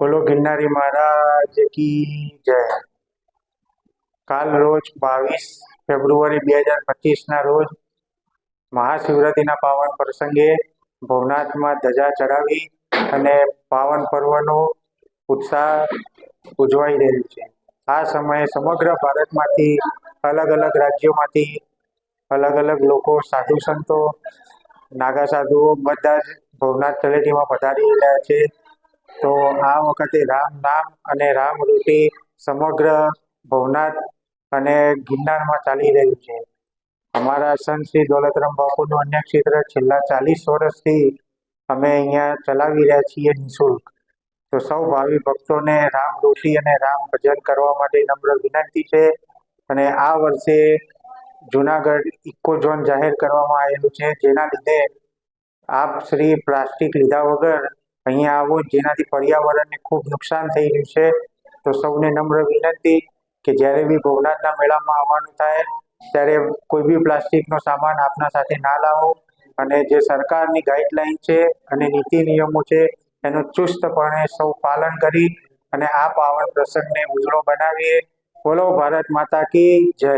બોલો ગિરનારી મહારાજ કી જય. કાલ રોજ બાવીસ ફેબ્રુઆરી બે હજાર પચીસના રોજ મહાશિવરાત્રિના પાવન પ્રસંગે ભવનાથમાં ધજા ચડાવી અને પાવન પર્વનો ઉત્સાહ ઉજવાઈ રહ્યો છે. આ સમયે સમગ્ર ભારતમાંથી અલગ અલગ રાજ્યોમાંથી અલગ અલગ લોકો, સાધુ સંતો, નાગા સાધુઓ બધા જ ભવનાથ તળેટીમાં પધારી રહ્યા છે. તો આ વખતે રામ નામ અને રામ રૂપી સમગ્ર ભવનાથ અને ગિરનારમાં ચાલી રહ્યું છે. અમારા સંત શ્રી દોલતરામ બાપુનું અન્ય ક્ષેત્ર છેલ્લા ચાલીસ વર્ષથી અમે અહીંયા ચલાવી રહ્યા છીએ નિઃશુલ્ક. તો સૌ ભાવિ ભક્તોને રામ રોટી અને રામ ભજન કરવા માટે નમ્ર વિનંતી છે અને આ વર્ષે જુનાગઢ ઇકો ઝોન જાહેર કરવામાં આવેલું છે. જેના લીધે આપ શ્રી પ્લાસ્ટિક લીધા વગર અહીંયા આવો, જેનાથી પર્યાવરણને ખૂબ નુકસાન થઈ રહ્યું છે, તો સૌને નમ્ર વિનંતી કે જ્યારે બી ભવનાથના મેળામાં આવવાનું થાય, ત્યારે કોઈ બી પ્લાસ્ટિકનો સામાન આપના સાથે ના લાવો અને જે સરકારની ગાઈડલાઈન છે અને નીતિ નિયમો છે, એનું ચુસ્તપણે સૌ પાલન કરી અને આ પાવન પ્રસંગને ઉજળો બનાવીએ. બોલો, ભારત માતા કી જય.